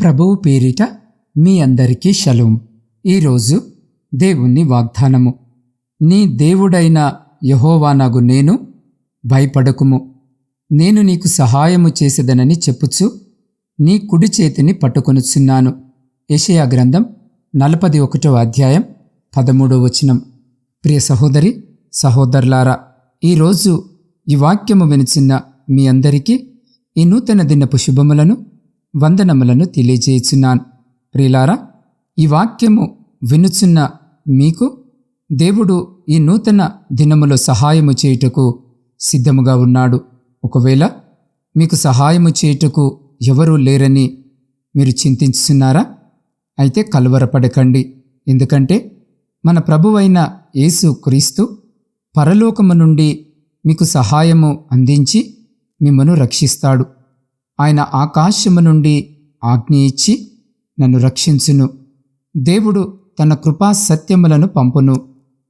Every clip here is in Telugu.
ప్రభువు పేరిట మీ అందరికీ షలోం. ఈరోజు దేవుని వాగ్దానము. నీ దేవుడైన యహోవానగు నేను భయపడకుము. నేను నీకు సహాయము చేసేదనని చెప్పుచు నీ కుడి చేతిని పట్టుకొనుచున్నాను. యషయా గ్రంథం నలపది ఒకటో అధ్యాయం పదమూడో వచనం. ప్రియ సహోదరి సహోదరులారా ఈరోజు ఈ వాక్యము వినిచిన్న మీ అందరికీ ఈ నూతన దినపు శుభములను వందనములను తెలియజేయుచున్నాను. ప్రియులారా ఈ వాక్యము వినుచున్న మీకు దేవుడు ఈ నూతన దినములో సహాయము చేయుటకు సిద్ధముగా ఉన్నాడు. ఒకవేళ మీకు సహాయము చేయుటకు ఎవరూ లేరని మీరు చింతించుతున్నారా అయితే కలవరపడకండి. ఎందుకంటే మన ప్రభువైన యేసు క్రీస్తు పరలోకము నుండి మీకు సహాయము అందించి మిమ్మను రక్షిస్తాడు. ఆయన ఆకాశము నుండి ఆజ్ఞ ఇచ్చి నన్ను రక్షించును. దేవుడు తన కృపా సత్యములను పంపును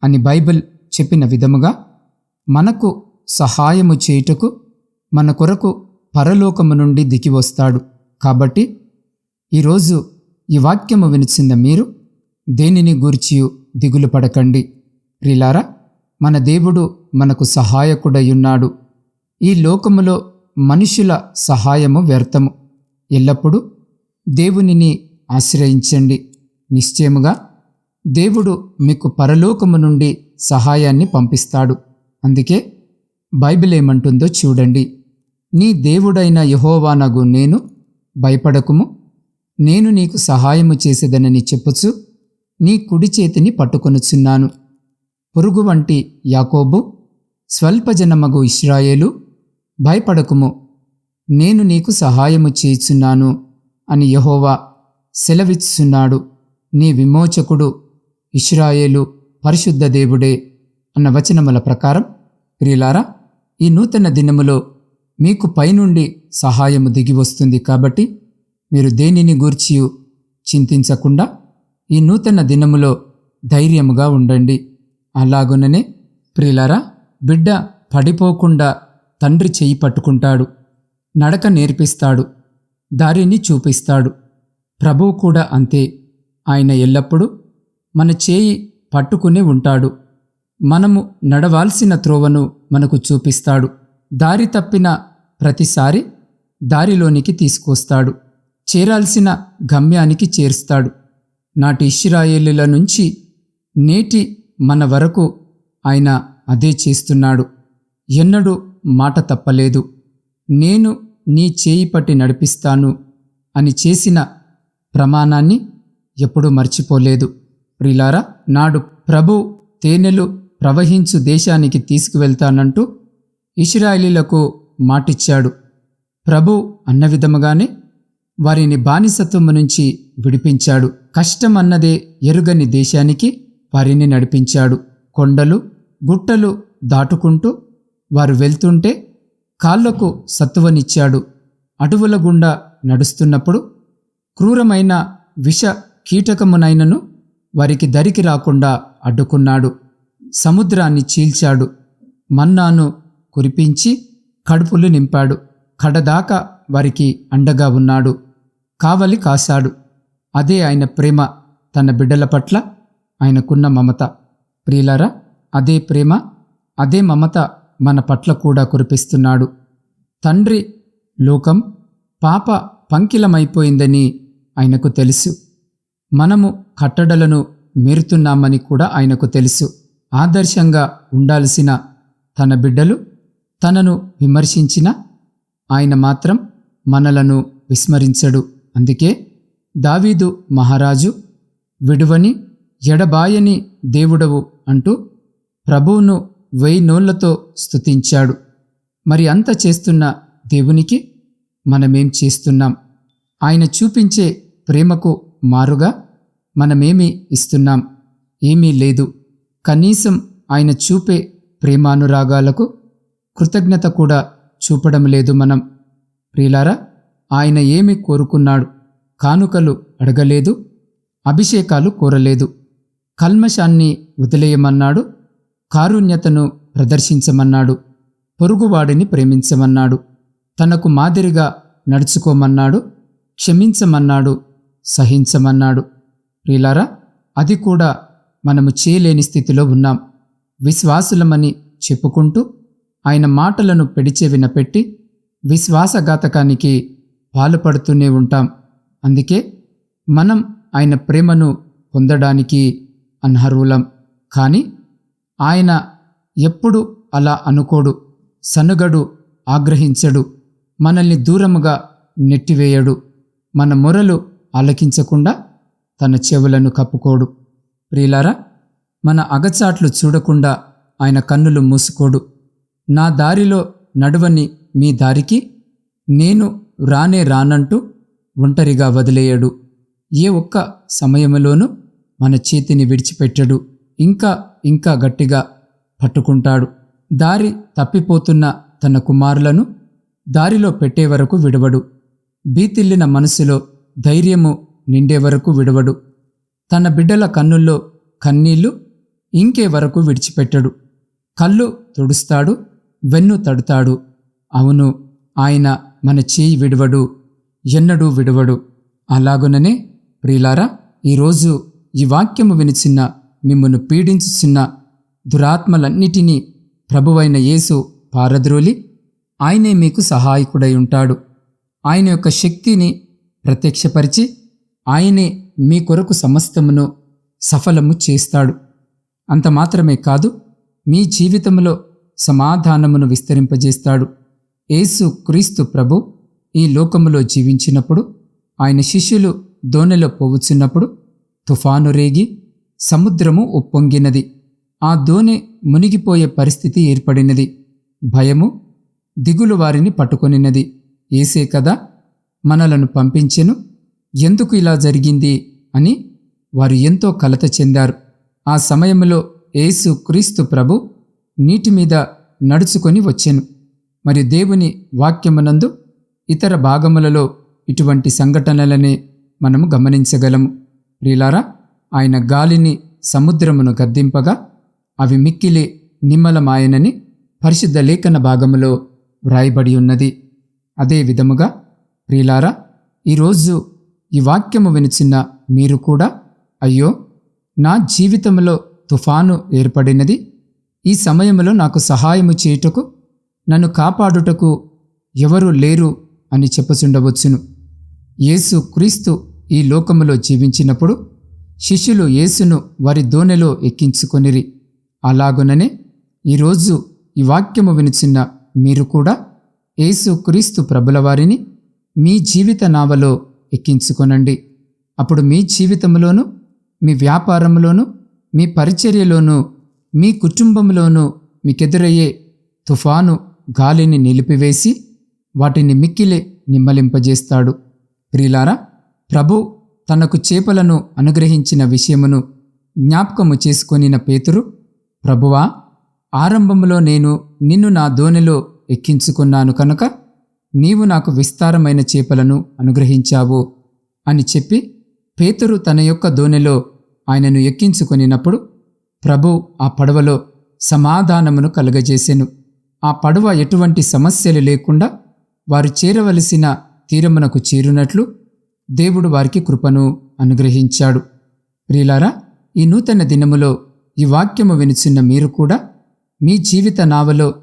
అని బైబిల్ చెప్పిన విధముగా మనకు సహాయము చేయుటకు మన కొరకు పరలోకము నుండి దిగివస్తాడు కాబట్టి ఈరోజు ఈ వాక్యము వినిచిన మీరు దేనిని గూర్చియు దిగులు పడకండి. ప్రిలారా మన దేవుడు మనకు సహాయకుడయున్నాడు ఈ లోకములో మనుషుల సహాయము వ్యర్థము. ఎల్లప్పుడూ దేవునిని ఆశ్రయించండి. నిశ్చయముగా దేవుడు మీకు పరలోకము నుండి సహాయాన్ని పంపిస్తాడు. అందుకే బైబిల్ ఏమంటుందో చూడండి. నీ దేవుడైన యహోవానగు నేను భయపడకుము. నేను నీకు సహాయము చేసేదనని చెప్పుచు నీ కుడి చేతిని పట్టుకొనుచున్నాను. పురుగు వంటి యాకోబు స్వల్పజనమగు ఇస్రాయేలు భయపడకుము. నేను నీకు సహాయము చేయుచున్నాను అని యహోవా సెలవిచ్చున్నాడు నీ విమోచకుడు ఇష్రాయేలు పరిశుద్ధ దేవుడే అన్న వచనముల ప్రకారం ప్రియులారా ఈ నూతన దినములో మీకు పైనుండి సహాయము దిగి వస్తుంది కాబట్టి మీరు దేనిని గూర్చి చింతించకుండా ఈ నూతన దినములో ధైర్యముగా ఉండండి. అలాగుననే ప్రియులారా బిడ్డ పడిపోకుండా తండ్రి చేయి పట్టుకుంటాడు. నడక నేర్పిస్తాడు. దారిని చూపిస్తాడు. ప్రభువు కూడా అంతే. ఆయన ఎల్లప్పుడూ మన చేయి పట్టుకుని ఉంటాడు. మనము నడవాల్సిన త్రోవను మనకు చూపిస్తాడు. దారి తప్పిన ప్రతిసారి దారిలోనికి తీసుకొస్తాడు. చేరాల్సిన గమ్యానికి చేరుస్తాడు. నాటి ఇష్రాయేలుల నుంచి నేటి మన వరకు ఆయన అదే చేస్తున్నాడు. ఎన్నడూ మాట తప్పలేదు. నేను నీ చేయి పట్టి నడిపిస్తాను అని చేసిన ప్రమాణాన్ని ఎప్పుడూ మర్చిపోలేదు. ప్రిలారా నాడు ప్రభు తేనెలు ప్రవహించు దేశానికి తీసుకువెళ్తానంటూ ఇస్రాయిలీలకు మాటిచ్చాడు. ప్రభు అన్న విధముగానే వారిని బానిసత్వము నుంచి విడిపించాడు. కష్టం అన్నదే ఎరుగని దేశానికి వారిని నడిపించాడు. కొండలు గుట్టలు దాటుకుంటూ వారు వెళ్తుంటే కాళ్ళకు సత్తువనిచ్చాడు. అటువుల గుండా నడుస్తున్నప్పుడు క్రూరమైన విష కీటకమునైనను వారికి దరికి రాకుండా అడ్డుకున్నాడు. సముద్రాన్ని చీల్చాడు. మన్నాను కురిపించి కడుపులు నింపాడు. కడదాకా వారికి అండగా ఉన్నాడు. కావలి కాశాడు. అదే ఆయన ప్రేమ తన బిడ్డల పట్ల ఆయనకున్న మమత. ప్రియులారా అదే ప్రేమ అదే మమత మన పట్ల కూడా కురిపిస్తున్నాడు. తండ్రి లోకం పాప పంకిలమైపోయిందని ఆయనకు తెలుసు. మనము కట్టడలను మెరుతున్నామని కూడా ఆయనకు తెలుసు. ఆదర్శంగా ఉండాల్సిన తన బిడ్డలు తనను విమర్శించిన ఆయన మాత్రం మనలను విస్మరించడు. అందుకే దావీదు మహారాజు విడువని ఎడబాయని దేవుడవు అంటూ ప్రభువును వెయ్యి నోళ్ళతో స్తుతించాడు. మరి అంత చేస్తున్న దేవునికి మనమేం చేస్తున్నాం? ఆయన చూపించే ప్రేమకు మారుగా మనమేమి ఇస్తున్నాం? ఏమీ లేదు. కనీసం ఆయన చూపే ప్రేమానురాగాలకు కృతజ్ఞత కూడా చూపడం లేదు మనం. ప్రియులారా ఆయన ఏమి కోరుకున్నాడు కానుకలు అడగలేదు అభిషేకాలు కోరలేదు. కల్మషాన్ని వదిలేయమన్నాడు కారుణ్యతను ప్రదర్శించమన్నాడు. పొరుగువాడిని ప్రేమించమన్నాడు. తనకు మాదిరిగా నడుచుకోమన్నాడు. క్షమించమన్నాడు. సహించమన్నాడు. ప్రియులారా అది కూడా మనము చేయలేని స్థితిలో ఉన్నాం. విశ్వాసులమని చెప్పుకుంటూ ఆయన మాటలను పెడిచే వినపెట్టి విశ్వాసఘాతకానికి పాల్పడుతూనే ఉంటాం. అందుకే మనం ఆయన ప్రేమను పొందడానికి అనర్హులం. కానీ ఆయన ఎప్పుడు అలా అనుకోడు సనుగడు ఆగ్రహించడు మనల్ని దూరముగా నెట్టివేయడు మన మొరలు ఆలకించకుండా తన చెవులను కప్పుకోడు. ప్రియులారా మన అగచాట్లు చూడకుండా ఆయన కన్నులు మూసుకోడు. నా దారిలో నడువని మీ దారికి నేను రానే రానంటూ ఒంటరిగా వదిలేయడు. ఏ ఒక్క సమయంలోనూ మన చేతిని విడిచిపెట్టడు. ఇంకా ఇంకా గట్టిగా పట్టుకుంటాడు. దారి తప్పిపోతున్న తన కుమారులను దారిలో పెట్టే వరకు విడవడు. బీతిల్లిన మనసులో ధైర్యము నిండే వరకు విడవడు. తన బిడ్డల కన్నుల్లో కన్నీళ్ళు ఇంకే వరకు విడిచిపెట్టడు. కళ్ళు తుడుస్తాడు వెన్ను తడుతాడు. అవును ఆయన మన చేయి విడవడు ఎన్నడూ విడవడు. అలాగుననే ప్రియులారా ఈరోజు ఈ వాక్యము వినిచిన్న మిమ్మను పీడించుచున్న దురాత్మలన్నిటినీ ప్రభువైన యేసు పారద్రోలి ఆయనే మీకు సహాయకుడై ఉంటాడు. ఆయన యొక్క శక్తిని ప్రత్యక్షపరిచి ఆయనే మీ కొరకు సమస్తమును సఫలము చేస్తాడు. అంత మాత్రమే కాదు మీ జీవితంలో సమాధానమును విస్తరింపజేస్తాడు. యేసు క్రీస్తు ప్రభు ఈ లోకములో జీవించినప్పుడు ఆయన శిష్యులు దోణెలో పోవుచున్నప్పుడు తుఫాను రేగి సముద్రము ఉప్పొంగినది. ఆ దోణి మునిగిపోయే పరిస్థితి ఏర్పడినది. భయము దిగులు వారిని పట్టుకొనినది. ఏసే కదా మనలను పంపించెను. ఎందుకు ఇలా జరిగింది అని వారు ఎంతో కలత చెందారు. ఆ సమయంలో యేసు క్రీస్తు ప్రభు నీటి మీద నడుచుకొని వచ్చెను. మరి దేవుని వాక్యమునందు ఇతర భాగములలో ఇటువంటి సంఘటనలనే మనము గమనించగలము. ప్రియులారా ఆయన గాలిని సముద్రమును గద్దింపగా అవి మిక్కిలి నిమ్మలమాయనని పరిశుద్ధ లేఖన భాగములో వ్రాయబడి ఉన్నది. అదే విధముగా ప్రియులారా ఈరోజు ఈ వాక్యము వినిచిన మీరు కూడా అయ్యో నా జీవితంలో తుఫాను ఏర్పడినది. ఈ సమయంలో నాకు సహాయము చేయుటకు నన్ను కాపాడుటకు ఎవరు లేరు అని చెప్పుచుండవచ్చును. యేసు క్రీస్తు ఈ లోకములో జీవించినప్పుడు శిష్యులు యేసును వారి దోణిలో ఎక్కించుకొనిరి. అలాగుననే ఈరోజు ఈ వాక్యము వినిచిన్న మీరు కూడా యేసు క్రీస్తు ప్రభుల వారిని మీ జీవిత నావలో ఎక్కించుకొనండి. అప్పుడు మీ జీవితంలోనూ మీ వ్యాపారంలోనూ మీ పరిచర్యలోనూ మీ కుటుంబంలోనూ మీకెదురయ్యే తుఫాను గాలిని నిలిపివేసి వాటిని మిక్కిలే నిమ్మలింపజేస్తాడు. ప్రియులారా ప్రభు తనకు చేపలను అనుగ్రహించిన విషయమును జ్ఞాపకము చేసుకొనిన పేతురు ప్రభువా ఆరంభంలో నేను నిన్ను నా దోణిలో ఎక్కించుకున్నాను కనుక నీవు నాకు విస్తారమైన చేపలను అనుగ్రహించావు అని చెప్పి పేతురు తన యొక్క దోణిలో ఆయనను ఎక్కించుకొనినప్పుడు ప్రభు ఆ పడవలో సమాధానమును కలుగజేసెను. ఆ పడవ ఎటువంటి సమస్యలు లేకుండా వారు చేరవలసిన తీరమునకు చేరునట్లు దేవుడు వారికి కృపను అనుగ్రహించాడు. ప్రియులారా ఈ నూతన దినములో ఈ వాక్యము వినిచిన్న మీరు కూడా మీ జీవిత నావలో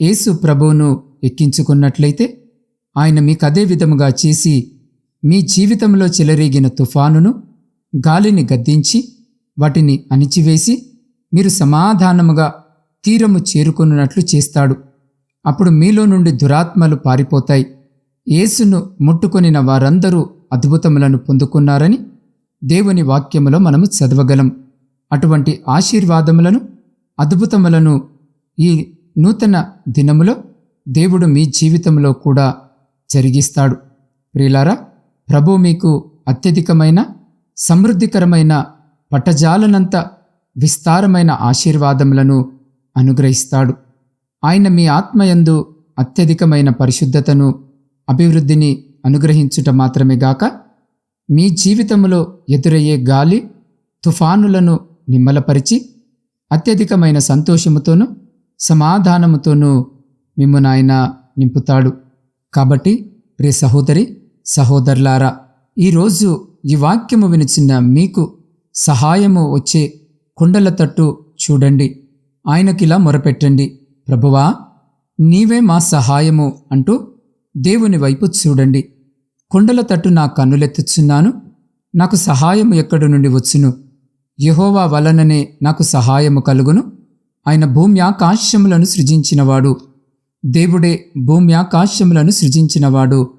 యేసు ప్రభువును ఎక్కించుకున్నట్లయితే ఆయన మీకు అదే విధముగా చేసి మీ జీవితంలో చెలరేగిన తుఫానును గాలిని గద్దించి వాటిని అణిచివేసి మీరు సమాధానముగా తీరము చేరుకొనున్నట్లు చేస్తాడు. అప్పుడు మీలో నుండి దురాత్మలు పారిపోతాయి. యేసును ముట్టుకొనిన వారందరూ అద్భుతములను పొందుకున్నారని దేవుని వాక్యములో మనము చదవగలం. అటువంటి ఆశీర్వాదములను అద్భుతములను ఈ నూతన దినములో దేవుడు మీ జీవితంలో కూడా జరిగిస్తాడు. ప్రియులారా ప్రభు మీకు అత్యధికమైన సమృద్ధికరమైన పట్టజాలనంత విస్తారమైన ఆశీర్వాదములను అనుగ్రహిస్తాడు. ఆయన మీ ఆత్మయందు అత్యధికమైన పరిశుద్ధతను అభివృద్ధిని అనుగ్రహించుట మాత్రమే గాక మీ జీవితంలో ఎదురయ్యే గాలి తుఫానులను నిమ్మలపరిచి అత్యధికమైన సంతోషముతోనూ సమాధానముతోనూ మిమ్మును ఆయన నింపుతాడు. కాబట్టి ప్రియ సహోదరి సహోదరులారా ఈరోజు ఈ వాక్యము వినిచిన మీకు సహాయము వచ్చే కుండల తట్టు చూడండి. ఆయనకిలా మొరపెట్టండి. ప్రభువా నీవే మా సహాయము అంటూ దేవుని వైపు చూడండి. కుండల తట్టు నా కన్నులెత్తుచున్నాను. నాకు సహాయము ఎక్కడి నుండి వచ్చును? యహోవా వలననే నాకు సహాయము కలుగును. ఆయన భూమ్యాకాశ్యములను సృజించినవాడు. దేవుడే భూమ్యాకాశ్యములను సృజించినవాడు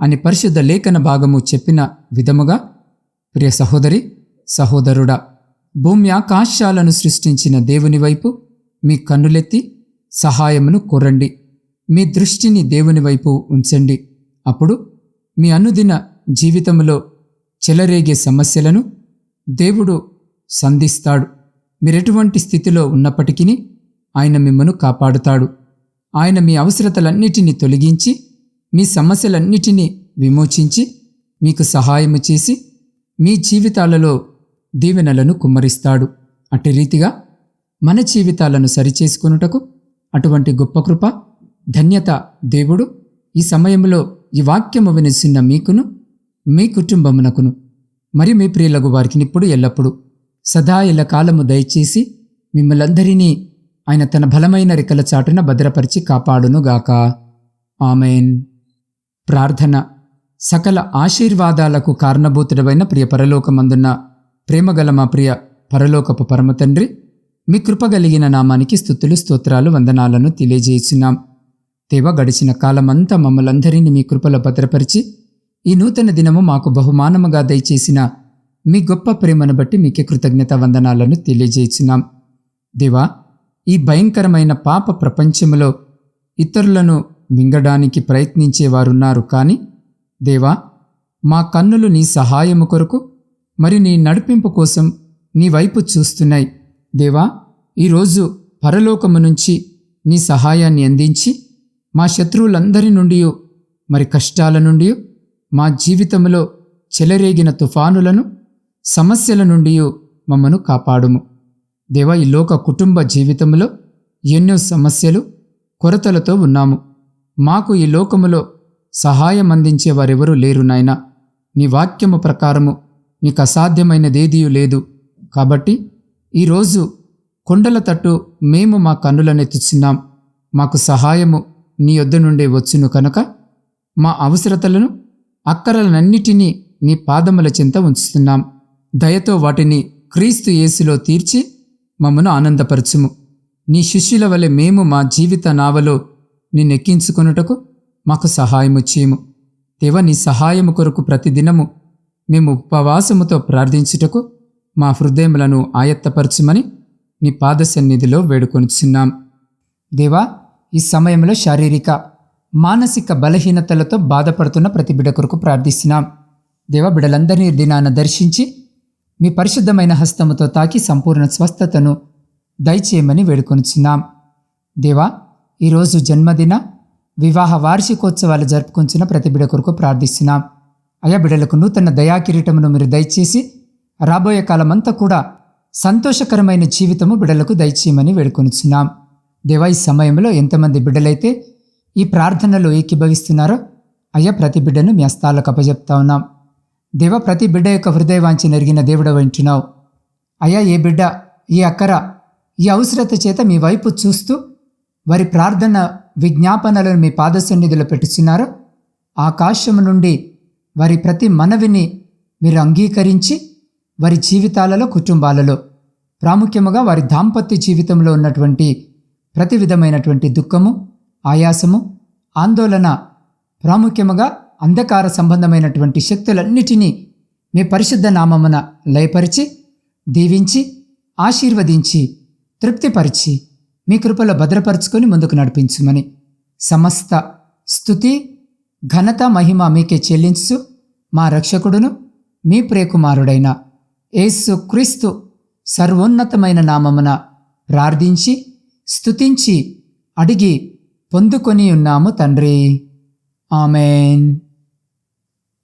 అని పరిశుద్ధ లేఖన భాగము చెప్పిన విధముగా ప్రియ సహోదరి సహోదరుడా భూమ్యాకాశాలను సృష్టించిన దేవుని వైపు మీ కన్నులెత్తి సహాయమును కోరండి. మీ దృష్టిని దేవుని వైపు ఉంచండి. అప్పుడు మీ అనుదిన జీవితంలో చెలరేగే సమస్యలను దేవుడు సంధిస్తాడు. మీరెటువంటి స్థితిలో ఉన్నప్పటికీ ఆయన మిమ్మను కాపాడుతాడు. ఆయన మీ అవసరతలన్నిటినీ తొలగించి మీ సమస్యలన్నిటినీ విమోచించి మీకు సహాయము చేసి మీ జీవితాలలో దీవెనలను కుమ్మరిస్తాడు. అట్టి రీతిగా మన జీవితాలను సరిచేసుకొనుటకు అటువంటి గొప్ప కృప ధన్యత దేవుడు ఈ సమయంలో ఈ వాక్యము వినిసిన మీకును మీ కుటుంబమునకును మరి మీ ప్రియులకు వారికి ఇప్పుడు ఎల్లప్పుడూ సదా ఇలా కాలము దయచేసి మిమ్మలందరినీ ఆయన తన బలమైన రెక్కల చాటున భద్రపరిచి కాపాడునుగాక. ఆమెన్. ప్రార్థన. సకల ఆశీర్వాదాలకు కారణభూతుడమైన ప్రియ పరలోకమందున్న ప్రేమగల మా ప్రియ పరలోకపు పరమతండ్రి మీ కృపగలిగిన నామానికి స్థుతులు స్తోత్రాలు వందనాలను తెలియజేస్తున్నాం. దేవ గడిచిన కాలమంతా మమ్మలందరినీ మీ కృపలో భద్రపరిచి ఈ నూతన దినము మాకు బహుమానముగా దయచేసిన మీ గొప్ప ప్రేమను బట్టి మీకే కృతజ్ఞత వందనాలను తెలియజేసినాం దేవా ఈ భయంకరమైన పాప ప్రపంచములో ఇతరులను మింగడానికి ప్రయత్నించేవారున్నారు కానీ దేవా మా కన్నులు నీ సహాయము కొరకు మరి నీ నడిపింపు కోసం నీ వైపు చూస్తున్నాయి. దేవా ఈరోజు పరలోకము నుంచి నీ సహాయాన్ని అందించి మా శత్రువులందరి నుండి మరి కష్టాల నుండి మా జీవితంలో చెలరేగిన తుఫానులను సమస్యల నుండి మమ్మను కాపాడుము. దేవా ఈ లోక కుటుంబ జీవితంలో ఎన్నో సమస్యలు కొరతలతో ఉన్నాము. మాకు ఈ లోకములో సహాయం అందించే వారెవరూ లేరు నాయనా. నీ వాక్యము ప్రకారము నీకు అసాధ్యమైనదేదీ లేదు. కాబట్టి ఈరోజు కొండల తట్టు మేము మా కన్నులనెత్తుచున్నాం మాకు సహాయము నీ యొద్ద నుండే వచ్చును కనుక మా అవసరతలను అక్కరలనన్నిటినీ నీ పాదముల చెంత ఉంచుతున్నాం. దయతో వాటిని క్రీస్తు యేసులో తీర్చి మమ్మను ఆనందపరచుము. నీ శిష్యుల వలె మేము మా జీవిత నావలో నిన్నెక్కించుకొనుటకు మాకు సహాయము చేయము. దేవ నీ సహాయము కొరకు ప్రతిదినము మేము ఉపవాసముతో ప్రార్థించుటకు మా హృదయములను ఆయత్తపరచుమని నీ పాద సన్నిధిలో వేడుకొనిచున్నాం. దేవా ఈ సమయంలో శారీరక మానసిక బలహీనతలతో బాధపడుతున్న ప్రతి బిడ కొరకు ప్రార్థిస్తున్నాం. దేవ బిడలందరినీ దినాన దర్శించి మీ పరిశుద్ధమైన హస్తముతో తాకి సంపూర్ణ స్వస్థతను దయచేయమని వేడుకొనిచున్నాం. దేవా ఈరోజు జన్మదిన వివాహ వార్షికోత్సవాలు జరుపుకొంచిన ప్రతి బిడ కొరకు ప్రార్థిస్తున్నాం. అయా బిడలకు నూతన దయాకిరీటమును మీరు దయచేసి రాబోయే కాలమంతా కూడా సంతోషకరమైన జీవితము బిడలకు దయచేయమని వేడుకొనిచున్నాం. దేవా ఈ సమయంలో ఎంతమంది బిడ్డలైతే ఈ ప్రార్థనలో ఏకీభవిస్తున్నారో అయ్యా ప్రతి బిడ్డను మీ అస్తాలకు అప్పజెప్తా ఉన్నాం. దేవ ప్రతి బిడ్డ యొక్క హృదయవాంచి నెరిగిన దేవుడు వింటున్నావు అయ్యా ఏ బిడ్డ ఈ అక్కర ఈ అవసరత చేత మీ వైపు చూస్తూ వారి ప్రార్థన విజ్ఞాపనలను మీ పాదసన్నిధిలో పెట్టుచున్నారో ఆకాశం నుండి వారి ప్రతి మనవిని మీరు అంగీకరించి వారి జీవితాలలో కుటుంబాలలో ప్రాముఖ్యముగా వారి దాంపత్య జీవితంలో ఉన్నటువంటి ప్రతి విధమైనటువంటి దుఃఖము ఆయాసము ఆందోళన ప్రాముఖ్యముగా అంధకార సంబంధమైనటువంటి శక్తులన్నిటినీ మీ పరిశుద్ధ నామమున లయపరిచి దీవించి ఆశీర్వదించి తృప్తిపరిచి మీ కృపలో భద్రపరుచుకొని ముందుకు నడిపించుమని సమస్త స్థుతి ఘనత మహిమ మీకే చెల్లించు మా రక్షకుడును మీ ప్రియకుమారుడైన యేసు క్రీస్తు సర్వోన్నతమైన నామమున ప్రార్థించి స్తుతించి అడిగి పొందుకొని ఉన్నాము తండ్రి. ఆమెన్.